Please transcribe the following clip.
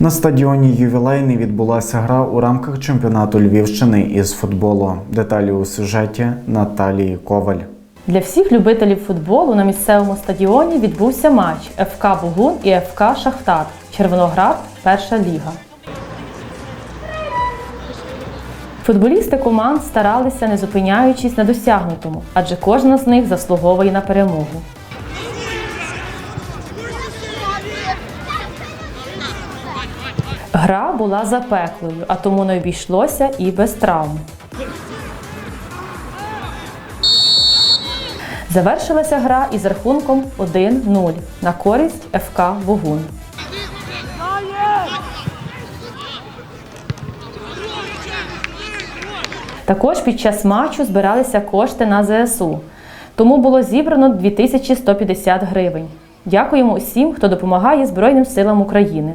На стадіоні ювілейний відбулася гра у рамках чемпіонату Львівщини із футболу. Деталі у сюжеті Наталії Коваль. Для всіх любителів футболу на місцевому стадіоні відбувся матч ФК Бугун і ФК Шахтар. Червоноград перша ліга. Футболісти команд старалися, не зупиняючись на досягнутому, адже кожна з них заслуговує на перемогу. Гра була запеклою, а тому не обійшлося і без травм. Завершилася гра із рахунком 1-0 на користь ФК Бугун. Також під час матчу збиралися кошти на ЗСУ, тому було зібрано 2150 гривень. Дякуємо усім, хто допомагає Збройним силам України.